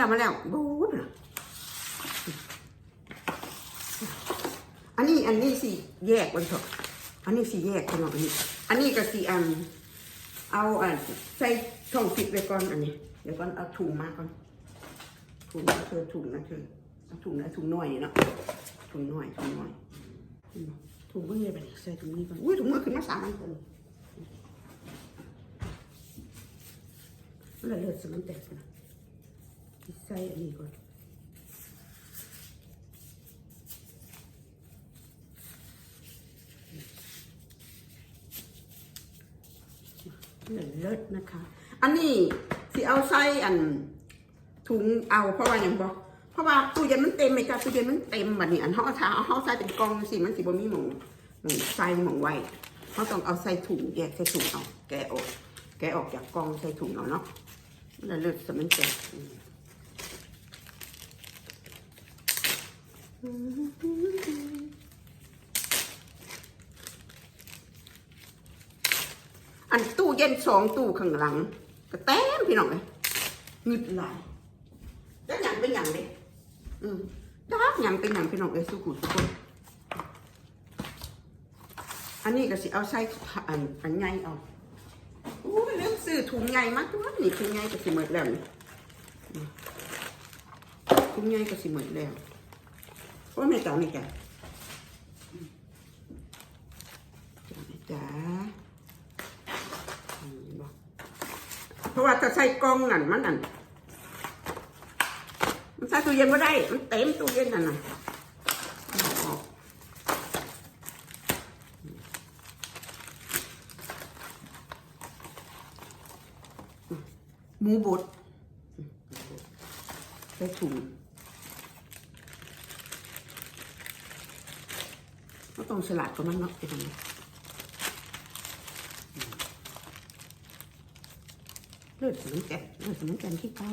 แล้วมาแล้วบู๊ดอันนี้อันนี้สิแยกกันเถอะอันนี้สิแยกกันหรอกอันนี้ อันนี้ก็สิอัน เอาอันใส่ช่องฟิตไว้ก่อนอันนี้ เดี๋ยวก่อนเอาถุงมาก่อนถุงนะเธอถุงนะเธอเอาถุงนะถุงน้อยนี่เนาะถุงน้อยถุงน้อยถุงมือไปดิใส่ถุงมือก่อนอุ้ยถุงมือขึ้นมาสามอันคนแล้วเลือดสมันแตกนะใส่อันนี้ก่อนเลิศเลิศนะคะ อันนี้สิเอาใส่อันถุงเอาเพราะว่าอย่างบอกเพราะว่าตู้เย็นมันเต็มไหมจ้ะตู้เย็นมันเต็มบัดนี้อันเขาเอาทาเอาเขาใส่เป็นกองสิมันสิบ่มีหมองหมองใส่หมองไว้เขาต้องเอาใส่ถุงแยกใส่ถุงเอาแกะออกแกะออกจากกองใส่ถุงเอาเนาะแล้วเลือดสมันแตก อันตู้เย็นสองตู้ข้างหลังก็เต็มพี่น้องเลยงึดหลายแล้วอย่งเป็นอย่งเลยอืมดักอย่งเป็นอย่งพี่น้องเลยสุขุสุขคนอันนี้ก็สิเอาใส่อันอันใหญ่เอาโอ้ยเรื่องซื้อถุงใหญ่มากตัวนี่ถุงใหญ่ก็สิหมดแล้วนี่ถุงใหญ่ก็สิหมดแล้ว โอ้ยแม่จ๋าแม่จ๋าจ๋าแม่จ๋าเพราะว่าถ้าใส่กล่องนั่นมันนั่นมันใส่ตู้เย็นไม่ได้ มันเต็มตู้เย็นนั่นน่ะหมูบดใส่ถุง ก็ต้องสลัดกับมันเนาะไอ้ตรงนี้เลือดสมุนแก่เลือดสมุนแก่ที่เขา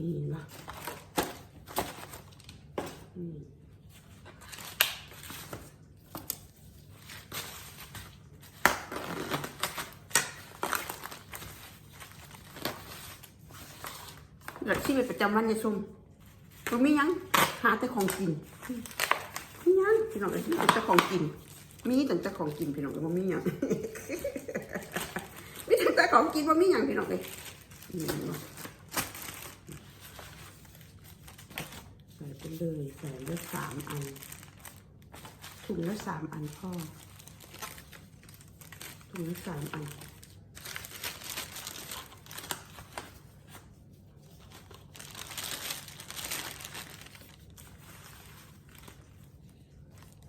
นี่นะอืมเกิดชีวิตประจำวันในชุมมันมียังหาแต่ของกินมียังพี่น้องเอ้ยแต่ของกิน มีแต่แต่ของกินพี่น้องเอ้ยมียังมีแต่แต่ของกินบ่มียังพี่น้องเอ้ยนี่ เนาะใส่ไปเลยใส่ละสามอัน ถุงละสามอันพ่อ ถุงละสามอัน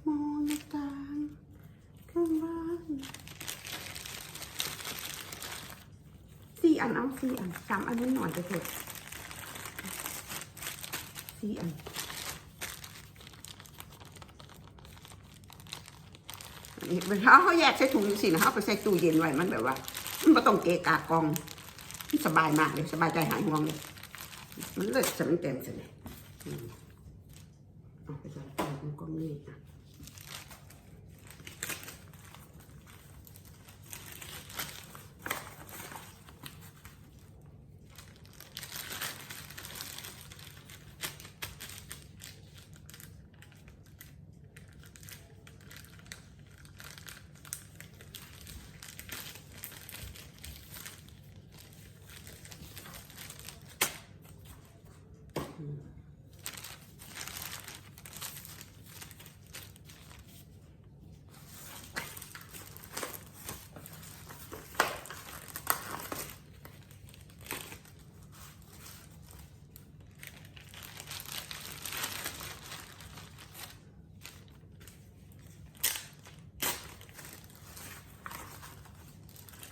มองในต่างข้างบนสี่อันเอาสี่อันสามอันนิดหน่อยไปเถอะสี่อัน เขาเขาแยกใส่ถุงสินะเขาเอาไปใส่ตู้เย็นไว้มันแบบว่า มันไม่ต้องเกะกากองมันสบายมากเลยสบายใจหายห่วงเลยมันเลิศสมเต็มสิเลยอืมเอาไปใส่ถุงกล้องนี่นะ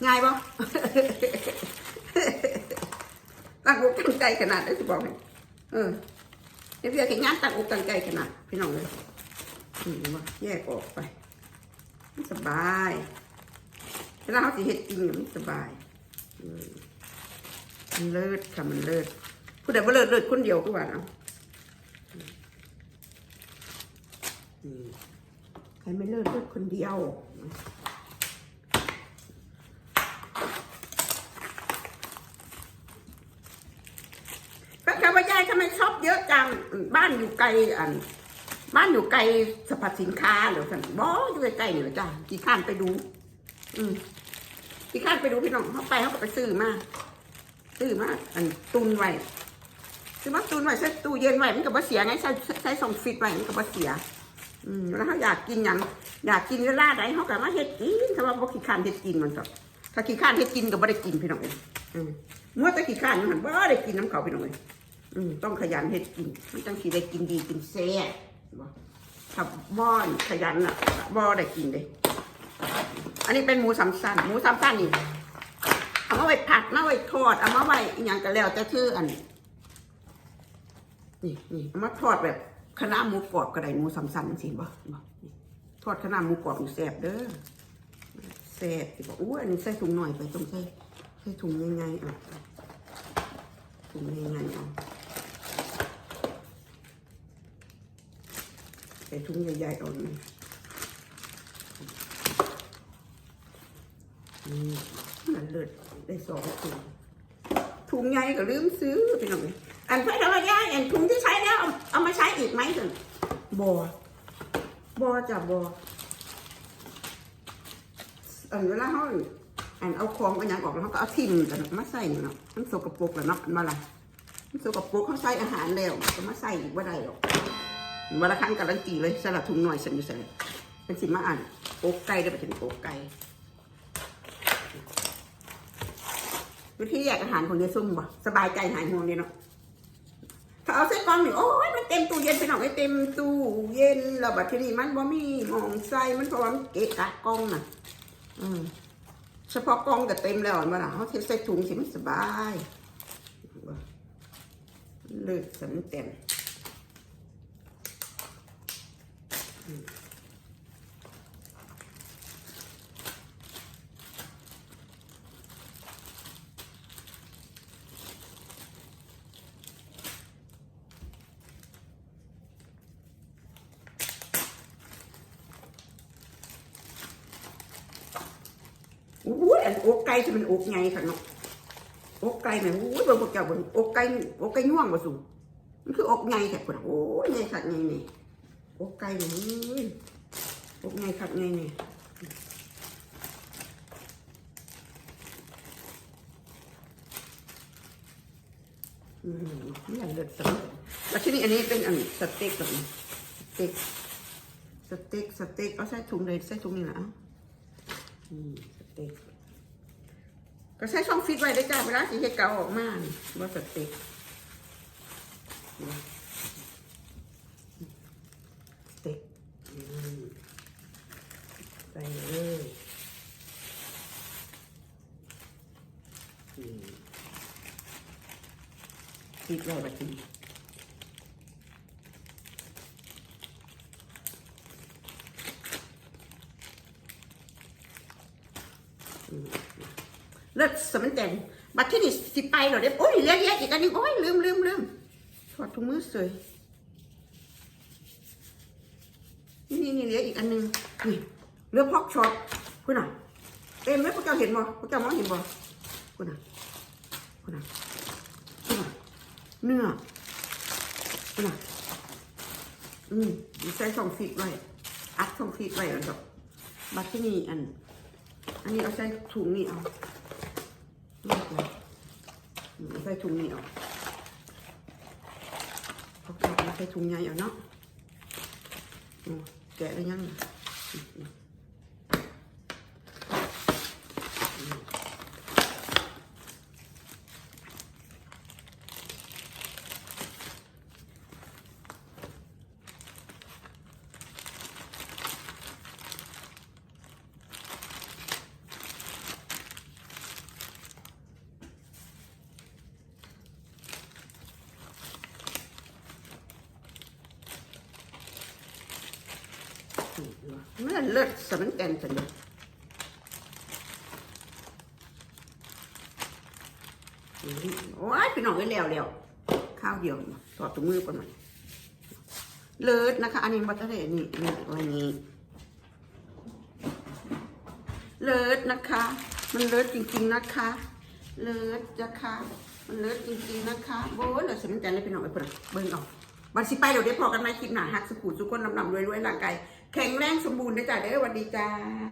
ง่ายปะตั้งอกตั้งใจขนาดได้สิบอกให้เออเดี๋ยวเพียงแค่งานตั้งอกตั้งใจขนาดพี่น้องเลยนี่ว่าแยกออกไปมันสบายเวลาเขาสิเฮ็ดจริงเนี่ยมันสบายมันเลิศค่ะมันเลิศผู้ใดบ่าเลิศเลิศคนเดียวก็ว่าเอาอืมใครไม่เลิศเลิศคนเดียว ก็คำว่ายายทำไมชอบ เยอะจังบ้านอยู่ไกลอัน บ้านอยู่ไกลสรรพสินค้าหรือสันบออยู่ใกล้ๆนี่แหละจ้ะกี่ข้านไปดู อืมกี่ข้านไปดูพี่น้องเขาไปเขาก็ไปซื้อมาซื้อมาอันตุนไว้ซื้อมาตุนไว้ใส่ตู้เย็นไว้มันก็บ่เสียไงใส่ใส่ส่งฟิตไว้มันก็บ่เสีย อืมแล้วเขาอยากกินอย่างอยากกินเวลาใดเขาก็มาเฮ็ดกินถ้าว่าบ่ขี้ข้านเฮ็ดกินมันก็ถ้าขี้ข้านเฮ็ดกินก็บ่ได้กินพี่น้องเอ้ยอืมเมัวแต่ขี้ข้านมันบ่ได้กินน้ำเขาพี่น้องเอ้ย อืมต้องขยันเฮ็ดกินมันจังสิได้กินดีกินแซ่บบ่ถ้าบ่อนขยันอะบ่ได้กินเลยอันนี้เป็นหมูสามสั้นหมูสามสั้นนี่เอามาไว้ผัดมาไว้ทอดเอามาไว้อหย่างก็แล้วแต่คืออันนี่นี่เอามาทอดแบบคณะน้าหมูกรอบกระไดหมูสามสั้นสิบ่บ่ทอดคณะน้าหมูกรอบแซ่บเด้อแซ่บสิบอกอู้อันนี้ใส่ถุงหน่อยไปต้องใส่ใส่ถุงยังไงอะถุงยังไงอะ ส่ถุงใหญ่ๆเอาหน่อยนี่มันเลิศได้สองถุงถุงใหญ่ก็ลืมซื้อพี่น้องอันเพื่อนเราว่าอันถุงที่ใช้แล้วเอาเอามาใช้อีกไหมถึงบอบอจ้ะบออันเวลาเขาอันเอาของอันยังออกแล้วเขาก็เอาทิ่มกันมาใส่เนาะมันสกปรกแล้วเนาะมันมาละมันสกปรกเขาใส่อาหารแล้วก็มาใส่อีกว่าได้หรอก วันละครั้งการันตีเลยสลัดถุงหน่อยสันอยู่ใส่เป็นสิมาอ่านโอ๊กไก่ได้ไปถึงโอกไก่วิธีแยกอาหารของยายซุ่มบ่สบายใจหายห่วงเลยเนาะถ้าเอาใส่กล่องนี่โอ้ยมันเต็มตู้เย็นไปหน่อยเต็มตู้เย็นแล้วบัดทีนี้มันบ่มีหมองใส่มันเพราะว่ามันเกะกะกล่องน่ะ อืมเฉพาะกล่องก็เต็มแล้วมื่อไหร่เขาใส่ถุงสิมันสบายเลือดสำเต็ม อุ้ยอันอกไก่จะเป็นอกไงค่ะเนาะอกไก่แม่อุ้ยบิ่งพวกเจ้าบิ่งอกไก่อกไก่ย่วงบ่สูมันคืออกไงแท้พุ่นโอ้ยไงคักไงนี่ อกไก่นี่อุ้ยอกไงคักไงนี่นี่อันเลือดสำแล้วที่นี่อันนี้เป็นอันสเต็กแบบนี้สเต็กสเต็กสเต็กเอาใส่ถุงเลยใส่ถุงนี่นะเอาอืมสเต็กก็ใช้ช่องฟิตไว้ได้จ้าเวลาสีเห็ดเกาออกมาว่าสเต็กนี่สเต็กอืมใส่เลย อืมฟิตไว้แบบนี้เลิศสมันแต่งบัตรที่นี่สิไปเหรอเด็กโอ้ยเลี้ยงแยะอีกอันนึงโอ้ยลืมลืมลืมถอดถุงมือสวยนี่นี่นี่เลี้ยงอีกอันนึงนี่เรือกพอกช็อตคุณน่ะเต็มไหมพวกเจ้าเห็นบ่พวกเจ้ามองเห็นบ่คุณน่ะ คุณน่ะคุณนะเนื้อคุณน่ะอืมใส่สองฟีดไว้อัดสองฟีดไว้แล้วดอกบัตรที่นี่อัน อันนี้เอาใส่ถุงนี่เอาเอาอืมเอาใส่ถุงนี่เอาเอาเอาใส่ถุงใหญ่เอาเนาะแกะได้ยัง มอืมเมื่อเลิศสมันแกนสนเดียวโอ้ยพี่น้องไว้แล้วแล้วข้าวเดียวถอดตัวมือก่อนหน่อยเลิศนะคะ อันนี้บัตเตอร์เรนี่นี่อะไรนี้ เลิศนะคะ มันเลิศจริงๆนะคะ เลิศจ้ะคะมันเลิศจริงๆนะคะโบ้ยเราสนใจเลยพี่น้องไปเปิดเบิ้งเอาวันสิไปเดี๋ยวได้พอกันไหมคลิปหนาหักสกูดสุกคนลำลำรวยรวยร่างกาย แข็งแรงสมบูรณ์นะจ๊ะเด้อสวัสดีจ้า